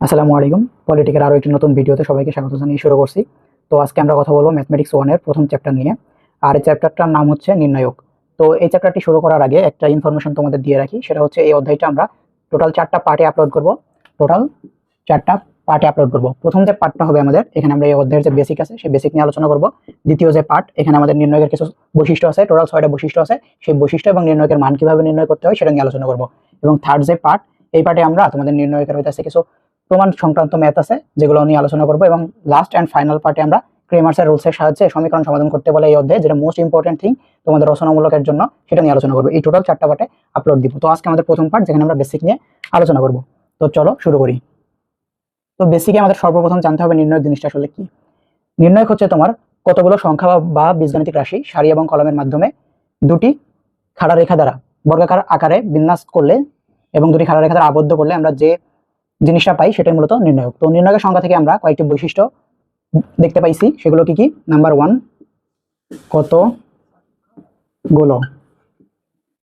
আসসালামু আলাইকুম। পলিটিকের আরও একটি নতুন ভিডিওতে সবাইকে স্বাগত জানিয়ে শুরু করছি। তো আজকে আমরা কথা বলব ম্যাথমেটিক্স ওয়ানের প্রথম চ্যাপ্টার নিয়ে। আর এই চ্যাপ্টারটার নাম হচ্ছে নির্ণায়ক। তো এই চ্যাপ্টারটি শুরু করার আগে একটা ইনফরমেশন তোমাদের দিয়ে রাখি। সেটা হচ্ছে এই অধ্যায়টা আমরা টোটাল চারটা পার্টে আপলোড করব। টোটাল চারটা পার্টে আপলোড করব। প্রথম যে পার্টটা হবে আমাদের, এখানে আমরা এই অধ্যায়ের যে বেসিক আছে, সেই বেসিক নিয়ে আলোচনা করব। দ্বিতীয় যে পার্ট এখানে আমাদের নির্ণয়ের কিছু বৈশিষ্ট্য আছে। টোটাল ছয়টা বৈশিষ্ট্য আছে। সেই বৈশিষ্ট্য এবং নির্ণয়ের মান কীভাবে নির্ণয় করতে হয়, সেটা নিয়ে আলোচনা করব। এবং থার্ড যে পার্ট এই পার্টে আমরা তোমাদের নির্ণয়ের হইতেছে কিছু প্রমাণ সংক্রান্ত ম্যাথ আছে, যেগুলো নিয়ে আলোচনা করব এবং লাস্ট অ্যান্ড ফাইনাল পার্টে আমরা ক্রেমার্সের রুলসের সাহায্যে সমীকরণ সমাধান করতে বলে এই অধ্যায়ে যেটা মোস্ট ইম্পর্টেন্ট থিং তোমাদের রচনামূলকের জন্য সেটা নিয়ে আলোচনা করব। এই টোটাল চারটা পার্টে আপলোড দিব। তো আজকে আমাদের প্রথম পার্ট যেখানে আমরা বেসিক নিয়ে আলোচনা করব। তো চলো শুরু করি। তো বেসিকে আমাদের সর্বপ্রথম জানতে হবে নির্ণয় জিনিসটা আসলে কি? নির্ণয় হচ্ছে তোমার কতগুলো সংখ্যা বা- বীজগাণিতিক রাশি সারি এবং কলমের মাধ্যমে দুটি খাড়া রেখা দ্বারা, বর্গাকার আকারে বিন্যাস করলে এবং দুটি খাড়া রেখা দ্বারা আবদ্ধ করলে আমরা যে জিনিসটা পাই, সেটাই মূলত নির্ণায়ক। তো নির্ণায়কের সংখ্যা থেকে আমরা কয়েকটি বৈশিষ্ট্য দেখতে পাইছি, সেগুলো কি কি? নাম্বার ওয়ান কতগুলো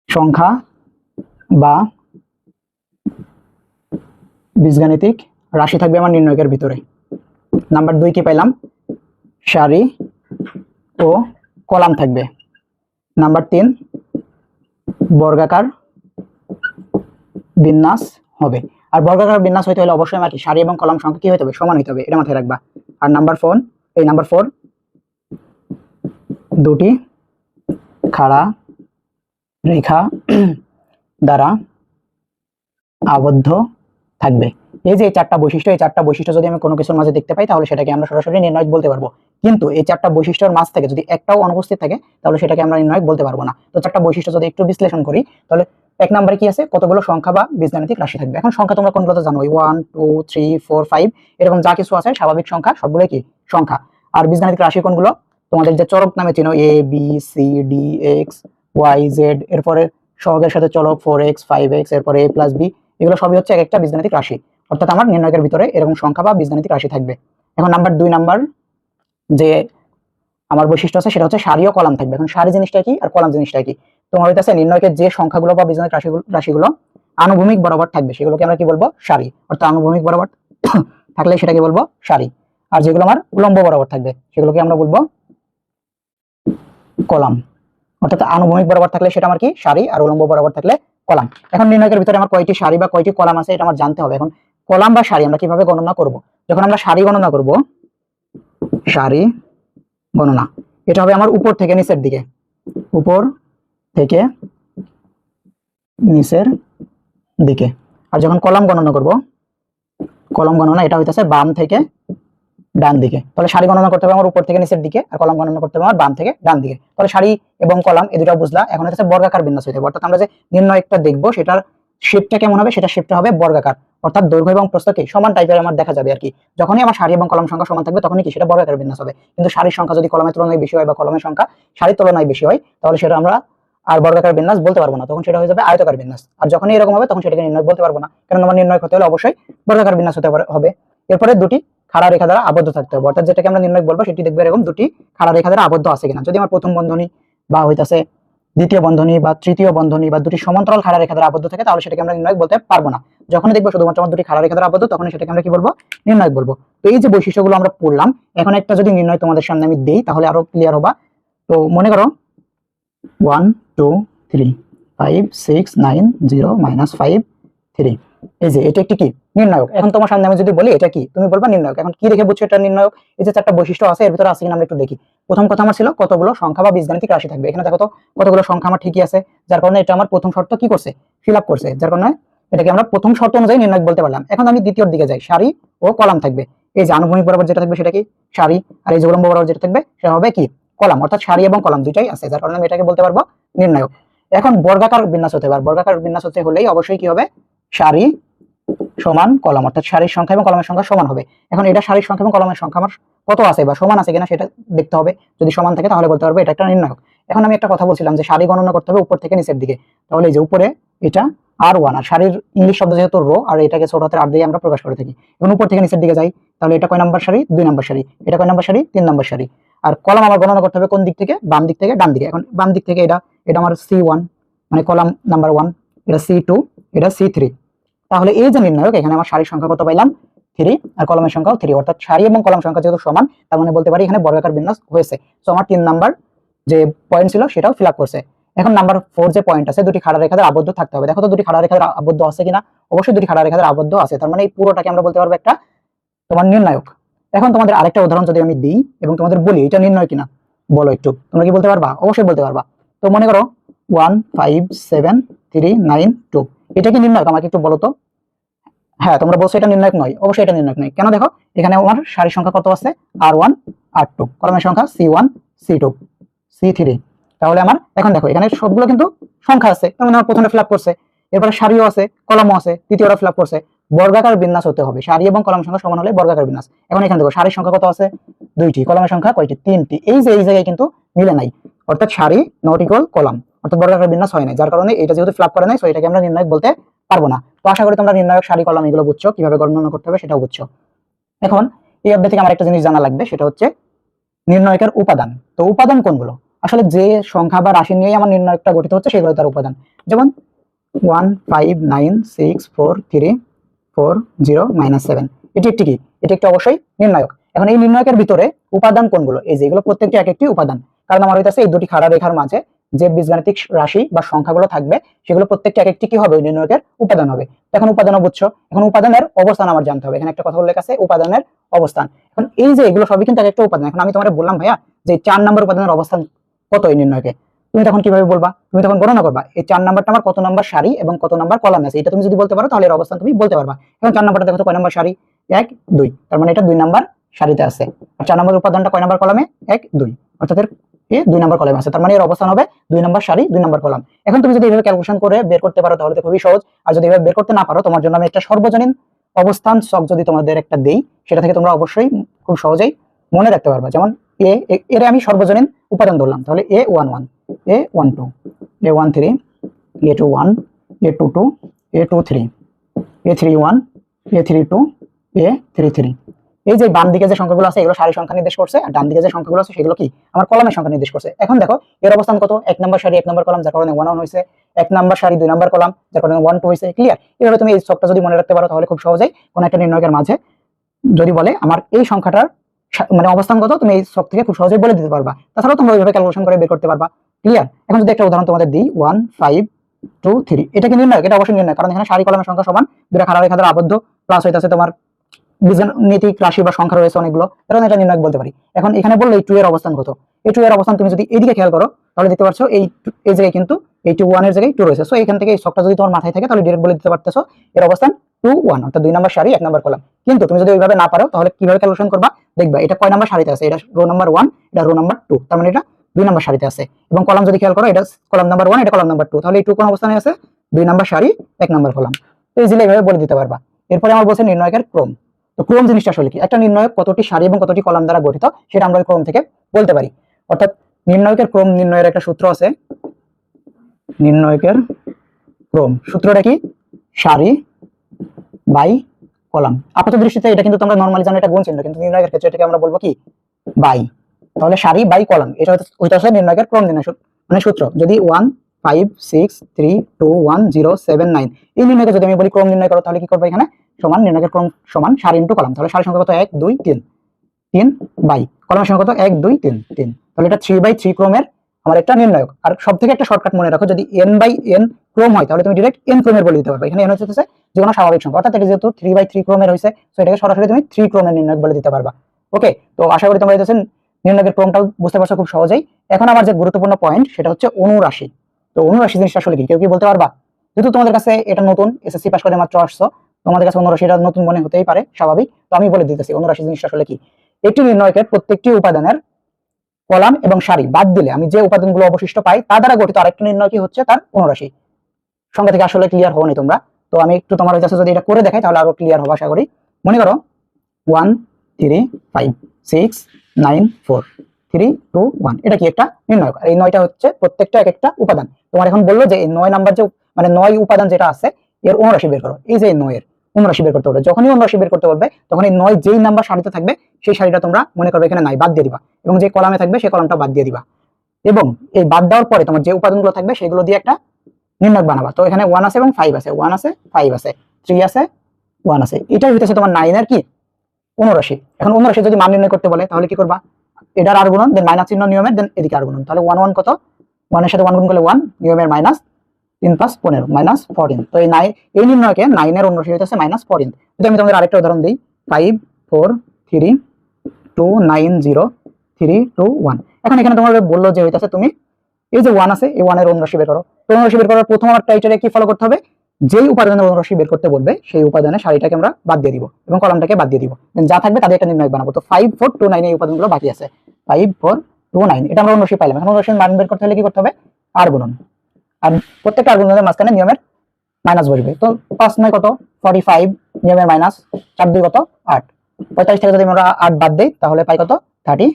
সংখ্যা বা বীজগাণিতিক রাশি থাকবে আমার নির্ণয়কের ভিতরে? নাম্বার দুই কি পাইলাম? সারি ও কলাম থাকবে। নাম্বার তিন, বর্গাকার বিন্যাস হবে। আর বর্গাকার বিন্যাস হইতে হলে অবশ্যই আমার সারি এবং কলাম সংখ্যা কি হইতে হবে? সমান হইতে হবে। এটা মাথায় রাখবা। আর নাম্বার ফোর এই নাম্বার ফোর দুটি খাড়া রেখা দ্বারা আবদ্ধ থাকবে। এই যে এই চারটা বৈশিষ্ট্য, এই চারটা বৈশিষ্ট্য যদি আমি কোনো কিছুর মাঝে দেখতে পাই, তাহলে সেটাকে আমরা সরাসরি নির্ণয় বলতে পারব। কিন্তু এই চারটা বৈশিষ্ট্যের মাঝ থেকে যদি একটাও অনুপস্থিত থাকে, তাহলে সেটাকে আমরা নির্ণয় বলতে পারব না। তো চারটা বৈশিষ্ট্য যদি একটু বিশ্লেষণ করি, তাহলে এক নম্বরে কি আছে? কতগুলো সংখ্যা বা বীজগাণিতিক রাশি থাকবে? এখন সংখ্যা তোমরা কোনগুলো তো জানো one two three four five এরকম যা কিছু আছে, স্বাভাবিক সংখ্যা সবগুলো কি? সংখ্যা। আর বীজগাণিতিক রাশি কোনগুলো? তোমাদের যে চরক নামে চিনো A B C D X Y Z এরপরে সহগের সাথে চলক ফোর এক্স ফাইভ এক্স এরপরে এ প্লাস বি এগুলো সবই হচ্ছে এক একটা বীজগাণিতিক রাশি। অর্থাৎ আমার নির্ণয়কের ভিতরে এরকম সংখ্যা বা বীজগাণিতিক রাশি থাকবে। এখন নাম্বার দুই নাম্বার যে আমার বৈশিষ্ট্য আছে, সেটা হচ্ছে সারি ও কলাম থাকবে। এখন সারি জিনিসটা কি আর কলাম জিনিসটা কি? তোমার হইতেছে নির্ণয়কের যে সংখ্যাগুলো বা বীজগাণিতিক রাশিগুলো রাশিগুলো আনুভূমিক বরাবর থাকবে, সেগুলোকে আমরা কি বলব? সারি। অর্থাৎ আনুভূমিক বরাবর থাকলে সেটাকে বলব সারি। আর যেগুলো আমার উলম্ব বরাবর থাকবে, সেগুলোকে আমরা বলব কলাম। অর্থাৎ আনুভূমিক বরাবর থাকলে সেটা আমার কি? সারি। আর উলম্ব বরাবর থাকলে কলাম। এখন নির্ণয়কের ভিতরে আমার কয়টি সারি বা কয়টি কলাম আছে, এটা আমার জানতে হবে। এখন কলাম বা সারি আমরা কীভাবে গণনা করব? যখন আমরা সারি গণনা করব, সারি গণনা। এটা হবে আমার উপর থেকে নিচের দিকে। উপর থেকে নিচের দিকে। আর যখন কলাম গণনা করব, কলম গণনা এটা হইতেছে বাম থেকে ডান দিকে। তাহলে সারি গণনা করতে হবে আমার উপর থেকে নিচের দিকে, আর কলাম গণনা করতে হবে আমার বাম থেকে ডান দিকে। তাহলে সারি এবং কলাম এই দুটো বুঝলা, এখন হচ্ছে বর্গাকার বিন্যাস হইতে অর্থাৎ আমরা যে নির্ণয়টা দেখব, সেটার শেপটা কেমন হবে? সেটা শেপটা হবে বর্গাকার। অর্থাৎ দৈর্ঘ্য এবং প্রস্থ কি? সমান টাইপের আমার দেখা যাবে আর কি। যখনই আমার সারি এবং কলম সংখ্যা সমান থাকবে, তখনই কি? সেটা বর্গাকার বিন্যাস হবে। কিন্তু সারির সংখ্যা যদি কলমের তুলনায় বেশি হয় বা কলমের সংখ্যা সারির তুলনায় বেশি হয়, তাহলে সেটা আমরা আর বর্গাকার বিন্যাস বলতে পারব না, তখন সেটা হয়ে যাবে আয়তকার বিন্যাস। আর যখনই এরকম হবে, তখন সেটাকে নির্ণয় বলতে পারব না। কারণ আমার নির্ণয় হতে হলে অবশ্যই বর্গাকার বিন্যাস হতে হবে। এরপরে দুটি খাড়া রেখা দ্বারা আবদ্ধ থাকতে হবে। অর্থাৎ যেটাকে আমরা নির্ণয় বলব, সেটি দেখবে এরকম দুটি খাড়া রেখা দ্বারা আবদ্ধ আছে কিনা। যদি আমার প্রথম বন্ধনী বা হইতাছে দ্বিতীয় বন্ধনী বা তৃতীয় বন্ধনী বা দুটি সমান্তরাল খাড়া রেখা দ্বারা আবদ্ধ থাকে, তাহলে সেটাকে আমরা নির্ণয় বলতে পারব না। যখনই দেখব শুধুমাত্র আমার দুটি খাড়া রেখা দ্বারা আবদ্ধ তখন সেটাকে আমরা কি বলব? নির্ণয় বলব। তো এই যে বৈশিষ্ট্যগুলো আমরা পড়লাম, এখন একটা যদি নির্ণয় তোমাদের সামনে আমি দেই, তাহলে আরও ক্লিয়ার হবা। তো মনে করো one two three five six nine zero minus five three এই যে, এটা একটি কি? নির্ণায়ক। এখন তোমার সামনে আমি যদি বলি, এটা কি? তুমি বলবা নির্ণায়ক। এখন কি দেখে বুঝছ এটা নির্ণায়ক? এই যে চারটা বৈশিষ্ট্য আছে, এর ভিতরে আছে কিনা আমরা একটু দেখি। প্রথম কথা আমার ছিল, কতগুলো সংখ্যা বা বীজগাণিতিক রাশি থাকবে। এখানে দেখো তো, কতগুলো সংখ্যা আমার ঠিকই আছে। যার কারণে এটা আমার প্রথম শর্ত কি করছে? ফিল আপ করছে। যার কারণে এটাকে আমরা প্রথম শর্ত অনুযায়ী নির্ণয় বলতে পারলাম। এখন আমি দ্বিতীয় দিকে যাই। সারি ও কলাম থাকবে। এই যে আনুভূমিক বরাবর যেটা থাকবে সেটা কি? সারি। আর এই যে উলম্ব বরাবর যেটা থাকবে সেটা হবে কি? কলাম, অর্থাৎ সারি এবং কলাম দুইটাই আছে, যার কারণে আমি এটাকে বলতে পারব নির্ণায়ক। এখন বর্গাকার বিন্যাস হতে পারে, বর্গাকার বিন্যাস হতে হলেই অবশ্যই কি হবে? সারি সমান কলম, অর্থাৎ সারির সংখ্যা এবং কলমের সংখ্যা সমান হবে। এখন এটা সারির সংখ্যা এবং কলমের সংখ্যা আমার কত আছে বা সমান আছে কিনা সেটা দেখতে হবে। যদি সমান থাকে তাহলে বলতে পারব এটা একটা নির্ণায়ক। এখন আমি একটা কথা বলছিলাম যে সারি গণনা করতে হবে উপর থেকে নিচের দিকে। তাহলে এই যে উপরে এটা আর ওয়ান আর সারির ইংলিশ শব্দ যেহেতু রো, আর এটাকে ছোট হাতের আর দিয়ে আমরা প্রকাশ করে থাকি। এখন উপর থেকে নিচের দিকে যাই, তাহলে এটা কয় নাম্বার সারি? দুই নাম্বার সারি। এটা কয় নাম্বার সারি? তিন নাম্বার সারি। আর কলম আমার গণনা করতে হবে কোন দিক থেকে? বাম দিক থেকে, ডান দিকে। এখন বাম দিক থেকে এটা এটা আমার সি ওয়ান মানে কলাম নাম্বার ওয়ান এটা সি টু এটা সি থ্রি তাহলে এই যে নির্ণায়ক, এখানে আমার সারির সংখ্যা কত পাইলাম? থ্রি আর কলমের সংখ্যাও থ্রি অর্থাৎ সারি এবং কলম সংখ্যা যেহেতু সমান, তার মানে বলতে পারি এখানে বর্গাকার বিন্যাস হয়েছে। তো আমার তিন নাম্বার যে পয়েন্ট ছিল, সেটাও ফিল করছে। এখন নাম্বার ফোর যে পয়েন্ট আছে, দুটি খাড়া রেখাদের আবদ্ধ থাকতে হবে। দেখো তো দুটি খাড়া রেখাদের আবদ্ধ আছে কিনা? অবশ্যই দুটি খাড়া রেখাদের আবদ্ধ আছে। তার মানে এই পুরোটাকে আমরা বলতে পারব একটা তোমার নির্ণায়ক। এখন তোমাদের আরেকটা উদাহরণ যদি আমি দিই এবং তোমাদের বলি, এটা নির্ণয় কিনা? বলো একটু। তোমরা কি বলতে পারবা? অবশ্যই বলতে পারবা। তো মনে করো one five seven three nine two এটা কি নির্ণায়ক? আমাকে একটু বলো তো। হ্যাঁ তোমরা বলছো এটা নির্ণায়ক নয়। অবশ্যই এটা নির্ণায়ক নয়। কেন দেখো, এখানে আমার সারির সংখ্যা কত আছে? আর ওয়ান আর টু কলমের সংখ্যা C one C two C three তাহলে আমার, এখন দেখো, এখানে সবগুলো কিন্তু সংখ্যা আছে। তার মানে আমার প্রথমে ফিল আপ করছে। এরপরে সারিও আছে, কলমও আছে তৃতীয়টা ফিল আপ করছে। বর্গাকার বিন্যাস হতে হবে। সারি এবং কলম সংখ্যা সমান হলে বর্গাকার বিন্যাস। এখন এখানে দেখো সারির সংখ্যা কত আছে? দুইটি। কলমের সংখ্যা কয়টি? তিনটি। এই যে, এই জায়গায় কিন্তু মিলে নাই। অর্থাৎ সারি, নট ইকুয়াল কলম। অর্থাৎ বর্গাকার বিন্যাস হয় না যার কারণে এটা যেহেতু ফ্লাপ করে নাই সো এটাকে আমরা নির্ণয় বলতে পারব না। তো আশা করি তোমরা নির্ণায়ক, সারি, কলম এগুলো বুঝছ, কীভাবে গণনা করতে হবে সেটাও বুঝছ। এখন এই অধ্যায় থেকে আমার একটা জিনিস জানা লাগবে, সেটা হচ্ছে নির্ণয়কের উপাদান। তো উপাদান কোনগুলো? আসলে যে সংখ্যা বা রাশি নিয়েই আমার নির্ণয়কটা গঠিত হচ্ছে, সেগুলো তার উপাদান। যেমন one five nine six four three four zero minus seven এটি একটি কি? এটি একটি অবশ্যই নির্ণায়ক। এখন এই নির্ণায়কের ভিতরে উপাদান কোনগুলো? এই যেগুলো প্রত্যেকটি এক একটি উপাদান। কারণ আমার হইতাছে এই দুটি খাড়া রেখার মাঝে যে বীজগাণিতিক রাশি বা সংখ্যাগুলো থাকবে, সেগুলো প্রত্যেকটি এক একটি কি হবে? নির্ণয়কের উপাদান হবে। এখন উপাদানও বুঝছ? এখন উপাদানের অবস্থান আমার জানতে হবে। এখানে একটা কথা উল্লেখ আছে, উপাদানের অবস্থান। এখন এই যে এগুলো সবই কিন্তু এক একটা উপাদান। এখন আমি তোমার বললাম, ভাইয়া, যে চার নম্বর উপাদানের অবস্থান কত এই নির্ণয়কে? তুমি তখন কীভাবে বলবা? তুমি তখন গণনা করবা। এই চার নাম্বারটা আমার কত নাম্বার সারি এবং কত নাম্বার কলাম আছে? এটা তুমি যদি বলতে পারো, তাহলে এর অবস্থান তুমি বলতে পারবা। এখন চার নাম্বারটা দেখো, কয় নাম্বার সারি? এক, দুই। তার মানে এটা দুই নাম্বার সারিতে আছে। আর চার নম্বর উপাদানটা কয় নাম্বার কলামে? এক, দুই। অর্থাৎ এর এ দুই নাম্বার কলামে আছে। তার মানে এর অবস্থান হবে দুই নাম্বার সারি, দুই নাম্বার কলাম। এখন তুমি যদি এইভাবে ক্যালকুলেশন করে বের করতে পারো, তাহলে তো খুবই সহজ। আর যদি এভাবে বের করতে না পারো, তোমার জন্য আমি একটা সর্বজনীন অবস্থান সক যদি তোমাদের একটা দেই, সেটা থেকে তোমরা অবশ্যই খুব সহজেই মনে রাখতে পারবা। যেমন এ- এর আমি সর্বজনীন উপাদান ধরলাম। তাহলে A one one. A one two A one three A two one A two two A two three A three one A three two A three three এই যে বাম দিকে যে সংখ্যাগুলো আছে, এগুলো সারি সংখ্যা নির্দেশ করছে, আর ডান দিকে যে সংখ্যাগুলো আছে, সেগুলো কি? আমার কলামের সংখ্যা নির্দেশ করছে। এখন দেখো, এর অবস্থান কত? এক নম্বর সারি, এক নম্বর কলাম, যার কারণে ওয়ান ওয়ান হয়েছে। এক নম্বর সারি, দুই নম্বর কলাম, যার কারণে ওয়ান টু হয়েছে। ক্লিয়ার এভাবে তুমি এই ছকটা যদি মনে রাখতে পারো, তাহলে খুব সহজেই কোনো একটা নির্ণয়কের মাঝে যদি বলে, আমার এই সংখ্যাটার মানে অবস্থান কত? তুমি এই ছক থেকে খুব সহজেই বলে দিতে পারবা। তাছাড়াও তোমরা ওইভাবে ক্যালকুলেশন করে বের করতে পারবা। ক্লিয়ার এখন যদি একটা উদাহরণ তোমাদের দিই ওয়ান ফাইভ টু থ্রি এটা কি নির্ণয় এটা অবশ্যই নির্ণয় কারণ এখানে সারি কলমের সংখ্যা সমান, দুটা খাড়া রেখাদের আবদ্ধ প্লাস হইতাছে তোমার বীজগাণিতিক রাশি বা সংখ্যা রয়েছে অনেকগুলো, কারণ এটা নির্ণয় বলতে পারি। এখন এখানে বলল এই টু এর অবস্থান কত? এই টু এর অবস্থান তুমি যদি এইদিকে খেয়াল করো, তাহলে দেখতে পাচ্ছ এই এই জায়গায় কিন্তু এই টু ওয়ানের জায়গায় টু রয়েছে। সো এখান থেকে এই ছকটা যদি তোমার মাথায় থাকে, তাহলে ডিরেক্ট বলে দিতে পারতেছো এর অবস্থান টু ওয়ান অর্থাৎ দুই নম্বর সারি, এক নম্বর কলাম। কিন্তু তুমি যদি ওইভাবে না পারো, তাহলে কীভাবে ক্যালকুলেশন করবা? দেখবা, এটা কয় নম্বর সারিতে আছে? এটা রো নাম্বার ওয়ান এটা রো নাম্বার টু তার মানে এটা দুই নম্বর সারিতে আছে। এবং কলাম যদি খেয়াল করো, এটা কলাম নাম্বার ওয়ান এটা কলাম নাম্বার টু তাহলে এই টু কোন অবস্থানে আছে? দুই নম্বর সারি এক নম্বর কলাম। তো ইজিলি এইভাবে বলে দিতে পারবা। এরপরে আমার বলছে নির্ণয়কের ক্রম। তো ক্রম জিনিসটা আসলে কি? একটা নির্ণয়ক কতটি সারি এবং কতটি কলাম দ্বারা গঠিত, সেটা আমরা ক্রম থেকে বলতে পারি। অর্থাৎ নির্ণয়কের ক্রম, নির্ণয়ের একটা সূত্র আছে। নির্ণয়কের ক্রম। সূত্রটা কি? সারি বাই কলাম। আপাত দৃষ্টিতে এটা কিন্তু তোমরা নর্মালি জানো, এটা গুণ চিহ্ন। কিন্তু নির্ণয়ের ক্ষেত্রে এটাকে আমরা বলব কি? বাই। তাহলে সারি বাই কলাম, এটা ওইটা হচ্ছে নির্ণয়কের ক্রম নির্ণয় মানে সূত্র। যদি one five six three two one zero seven nine এই নির্ণয়কে যদি আমি বলি ক্রম নির্ণয় করো, তাহলে কি করব এখানে? সমান নির্ণয়কের ক্রম, সমান সারি ইন্টু কলাম। তাহলে সারি সংখ্যা কত? এক, দুই, তিন। তিন বাই। কলমের সংখ্যা কত? এক, দুই, তিন তিন। তাহলে এটা থ্রি বাই থ্রি ক্রমের আমার একটা নির্ণায়ক। আর সব থেকে একটা শর্টকাট মনে রাখো, যদি এন বাই এন ক্রম হয়, তাহলে তুমি ডিরেক্ট এন ক্রমের বলে দিতে পারবে। এখানে এন হচ্ছে যে কোনো স্বাভাবিক সংখ্যা। অর্থাৎ এটা যেহেতু থ্রি বাই থ্রি ক্রমের হয়েছে তো এটাকে সরাসরি তুমি থ্রি ক্রমের নির্ণায়ক বলে দিতে পারবা। ওকে তো আশা করি তোমরা এটা নির্ণায়কের ক্রমটাও বুঝতে পারছ খুব সহজেই। এখন আমার যে গুরুত্বপূর্ণ পয়েন্ট সেটা হচ্ছে অনুরাশি। তো অনুরাশি জিনিসটা আসলে কি? কেউ কি বলতে পারবা? যেহেতু তোমাদের কাছে এটা নতুন এসএসসি পাস করে মাত্র আসছো, তোমাদের কাছে অনুরাশিটা নতুন মনে হতেই পারে, স্বাভাবিক। তো আমি বলে দিতেছি, অনুরাশি জিনিসটা আসলে কি? একটি নির্ণয়কের প্রত্যেকটি উপাদানের কলাম এবং সারি বাদ দিলে আমি যে উপাদানগুলো অবশিষ্ট পাই, তা দ্বারা গঠিত আরেকটি নির্ণয় কি হচ্ছে? তার অনুরাশি। সংখ্যা থেকে আসলে ক্লিয়ার হওনি তোমরা। তো আমি একটু তোমার কাছে যদি এটা করে দেখাই, তাহলে আরও ক্লিয়ার হবে, আশা করি। মনে করো one three five six nine four, three, two, one. এটা কি একটা নির্ণয় এই নয়টা হচ্ছে প্রত্যেকটা এক একটা উপাদান। তোমার এখন বলল যে এই নয় নাম্বার যে মানে নয় উপাদান যেটা আছে, এর অনুরাশি বের করো। এই যে নয়ের অনুরাশি বের করতে বলবে যখনই অনুরাশি বের করতে বলবে তখন এই নয় যেই নাম্বার সারিতে থাকবে, সেই সারিটা তোমরা মনে করবে এখানে নাই, বাদ দিয়ে দিবা। এবং যে কলামে থাকবে, সেই কলামটা বাদ দিয়ে দিবা। এবং এই বাদ দেওয়ার পরে তোমার যে উপাদানগুলো থাকবে, সেগুলো দিয়ে একটা নির্ণয় বানাবা। তো এখানে ওয়ান আছে এবং ফাইভ আছে। ওয়ান আছে ফাইভ আছে থ্রি আছে ওয়ান আছে। এটাই হইতেছে তোমার নাইনের কি? অনুরাশি এখন অনুরাশি যদি মান নির্ণয় করতে বলে, তাহলে কি করবা? এটার আর গুণন দেন মাইনাস চিহ্ন নিয়মের দেন এদিকে আর গুণন। তাহলে ওয়ান ওয়ান কত? ওয়ানের সাথে ওয়ান গুণ করলে ওয়ান নিয়মের মাইনাস তিন প্লাস পনেরো মাইনাস ফোরটিন তো এই নাইন এই নির্ণয়কে নাইনের অনুরাশি হইতেছে মাইনাস ফোরটিন যদি আমি তোমাদের আরেকটা উদাহরণ দিই five four three two nine zero three two one এখন এখানে তোমার বলল যে হইতেছে তুমি, এই যে ওয়ান আছে, এই ওয়ানের অনুরাশি বের করো। অনুরাশি বের করার প্রথম আমার ক্রাইটেরিয়া কি ফলো করতে হবে? যেই উপাদানের অনুরাশি বের করতে বলবে, সেই উপাদানের সারিটাকে আমরা বাদ দিয়ে দিব এবং কলামটাকে বাদ দিয়ে দিব। যা থাকবে তাদের একটা নির্ণয় বানাবো। তো ফাইভ ফোর টু নাইন এই উপাদানগুলো বাকি আছে। ফাইভ ফোর টু নাইন এটা আমরা অনুরাশি পাইলাম। এখন অনুরাশির মান বের করতে হলে কি করতে হবে? আর গুণন। আর প্রত্যেকটা আর গুণনের মাঝখানে নিয়মের মাইনাস বসবে। তো পাঁচ নয় কত? ফর্টি ফাইভ নিয়মের মাইনাস চার দুই কত? আট। পঁয়তাল্লিশ থেকে যদি আমরা আট বাদ দিই, তাহলে পাই কত? থার্টি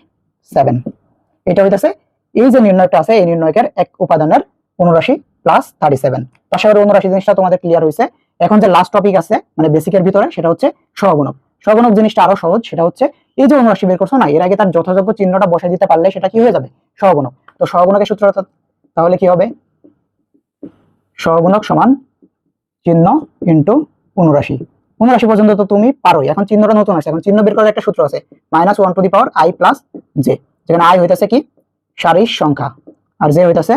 সেভেন এটা হইতেছে, এই যে নির্ণয়টা আছে, এই নির্ণয়কের এক উপাদানের অনুরাশি প্লাস থার্টি সেভেন আশা করি অনুরাশি জিনিসটা তোমাদের ক্লিয়ার হয়েছে। এখন যে লাস্ট টপিক আছে মানে বেসিকের ভিতরে, সেটা হচ্ছে সহগুণক সহগুণক জিনিসটা আরও সহজ, সেটা হচ্ছে এই যে অনুরাশি বের করছ না, এর আগে তার যথাযোগ্য চিহ্নটা বসে দিতে পারলে সেটা কি হয়ে যাবে? সহগুণক তো সহগুণকের সূত্র তাহলে কি হবে? সহগুণক সমান চিহ্ন ইন্টু অনুরাশি। অনুরাশি পর্যন্ত তো তুমি পারোই, এখন চিহ্নটা নতুন আছে এখন চিহ্ন বের করার একটা সূত্র আছে। Minus one to the power I plus J যেখানে আই হইতেছে কি? সারির সংখ্যা। আর জে হইতেছে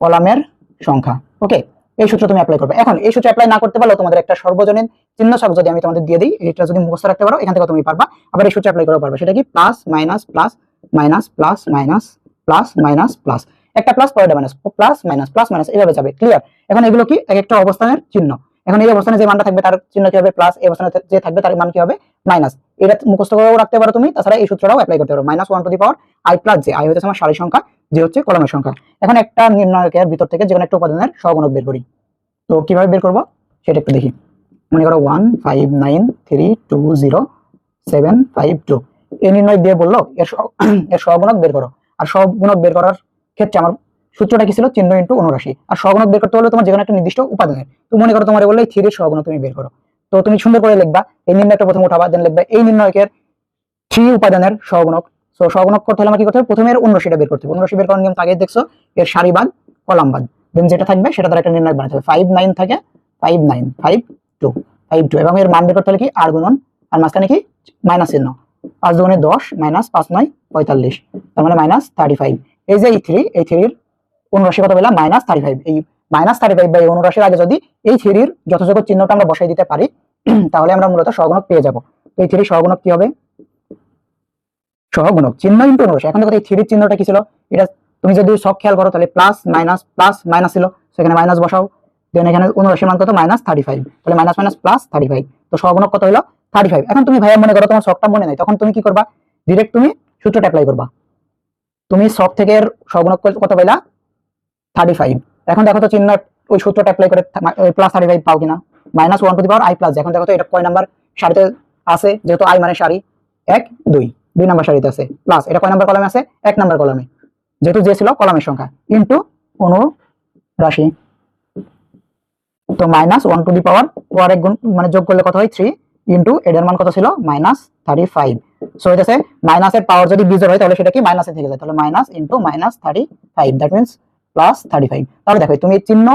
কলামের সংখ্যা। ওকে এই সূত্র তুমি অ্যাপ্লাই করবে। এখন এই সূত্র অ্যাপ্লাই না করতে পারলেও তোমাদের একটা সর্বজনীন চিহ্ন সব যদি আমি তোমাদের দিয়ে দিই, এটা যদি মুখস্থ রাখতে পারো, এখান থেকে তুমি পারবা। আবার এই সূত্র অ্যাপ্লাই করতে পারবে সেটা কি? Plus minus plus minus plus minus plus minus plus একটা প্লাস পরে minus plus minus plus minus এভাবে যাবে। ক্লিয়ার এখন এগুলো কি? এক একটা অবস্থানের চিহ্ন। এখন এই অবস্থানে যে মানটা থাকবে তার চিহ্ন কি হবে? প্লাস এই অবস্থানে যে থাকবে তার মান কি হবে? মাইনাস এটা মুখস্থ করেও রাখতে পারো তুমি, তাছাড়া এই সূত্রটাও অ্যাপ্লাই করতে পারো। Minus one to the power I plus J I হচ্ছে আমার সারি সংখ্যা যে হচ্ছে কলমের সংখ্যা। এখন একটা নির্ণয়কের ভিতর থেকে যে কোনো একটা উপাদানের সহগুণক বের করি। তো কীভাবে বের করব? সেটা একটু দেখি। মনে করো one five nine three two zero seven five two এই নির্ণয় দিয়ে বলল, এর এর সহগুণক বের করো। আর সহগুণক বের করার ক্ষেত্রে আমার সূত্রটা কি ছিল? চিহ্ন ইন্টু অনুরাশি আর সহগুণক বের করতে হলে তোমার যেকোনো একটা নির্দিষ্ট উপাদানের। তো মনে করো তোমার বললে থ্রির সহগুণক তুমি বের করো। তো তুমি সুন্দর করে লিখবা, এই নির্ণয়টা প্রথম উঠাবা দেন লিখবা, এই নির্ণয়কের থ্রি উপাদানের সহগুণক। তো সহগুণক করতে হলে আমার কি করতে হবে? প্রথমে অনুরাশিটা বের করতে হবে। অনুরাশি বের করার নিয়ম আগে দেখছ, এর সারিবাদ, কলামবাদ। দেন যেটা থাকবে, সেটা দ্বারা একটা নির্ণয় বানাতে হবে। ফাইভ নাইন থাকে five nine five two five two এবং এর মান বের করতে হলে কি? আর গুণন, আর মাঝখানে কি? মাইনাস চিহ্ন। পাঁচ দুগুণে দশ মাইনাস পাঁচ নয়, পঁয়তাল্লিশ। তার মানে মাইনাস থার্টি ফাইভ এই যে এই থ্রি এই থ্রির অনুরাশি কত পেলাম মাইনাস থার্টি ফাইভ এই মাইনাস থার্টি ফাইভ বা এই অনুরাশির আগে যদি এই থ্রির যথাযোগ্য চিহ্নটা আমরা বসাই দিতে পারি, তাহলে আমরা মূলত সহগুণক পেয়ে যাব। এই থ্রির সহগুণক কি হবে? সহগুণক। চিহ্ন ইন্টু অনুরাশি। এখন দেখো এই থ্রির চিহ্নটা কি ছিল? এটা তুমি যদি সব খেয়াল করো, তাহলে প্লাস মাইনাস প্লাস মাইনাস ছিল। সেখানে মাইনাস বসাও। দেন এখানে অনুরাশি মান কত? মাইনাস থার্টি ফাইভ তাহলে minus minus plus thirty five তো সহগুণক কত হলো থার্টি ফাইভ এখন তুমি ভাইয়া মনে করো তোমার শখটা মনে নাই, তখন তুমি কি করবা? ডিরেক্ট তুমি সূত্রটা অ্যাপ্লাই করবা। তুমি সব থেকে সহগুণক কত পাইলা? থার্টি ফাইভ এখন দেখো তো চিহ্ন, ওই সূত্রটা অ্যাপ্লাই করে প্লাস থার্টি ফাইভ পাও কিনা। Minus one to the power I plus এখন দেখো তো এটা কয় নাম্বার সারিতে আছে, যেহেতু আই মানে সারি এক, দুই। দুই নাম্বার সারিতে আছে। প্লাস এটা কয় নাম্বার কলামে আছে? এক নাম্বার কলামে যেহেতু যে ছিল কলামের সংখ্যা। ইন্টু অনুরাশি তো minus one to the power war এক গুণ মানে যোগ করলে কত হয়? থ্রি ইন্টু এটার মান কত ছিল? মাইনাস থার্টি ফাইভ সো হইতেছে মাইনাসের পাওয়ার যদি বিজোর হয়, তাহলে সেটা কি? মাইনাসে থেকে যায়। তাহলে minus into minus thirty five that means plus thirty five তাহলে দেখো তুমি চিহ্ন,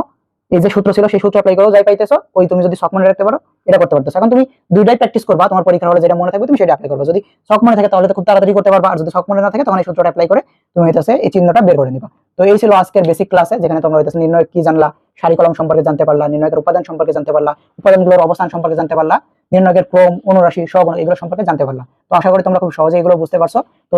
এই যে সূত্র ছিল, সেই সূত্র অ্যাপ্লাই করো, যাই পাইতেছো, ওই তুমি যদি শখ মনে রাখতে পারো, এটা করতে পারতেছো। এখন তুমি দুইটাই প্র্যাকটিস করবা, তোমার পরীক্ষা হলে যেটা মনে থাকবে, তুমি সেটা অ্যাপ্লাই করবে। যদি শখ মনে থাকে, তাহলে তো খুব তাড়াতাড়ি করতে পারবা। আর যদি শখ মনে না থাকে, তখন এই সূত্রটা অ্যাপ্লাই করে তুমি হইতেছে এই চিহ্নটা বের করে নিবা। তো এই ছিল আজকের বেসিক ক্লাসে যেখানে তোমরা হইতেছে নির্ণয় কি জানলা, সারি কলম সম্পর্কে জানতে পারলা নির্ণয়ের উপাদান সম্পর্কে জানতে পারলা, উপাদানগুলোর অবস্থান সম্পর্কে জানতে পারলা নির্ণয়ের ক্রম, অনুরাশি সহগুণ এগুলো সম্পর্কে জানতে পারলা। তো আশা করি তোমরা খুব সহজে এগুলো বুঝতে পারছ। তো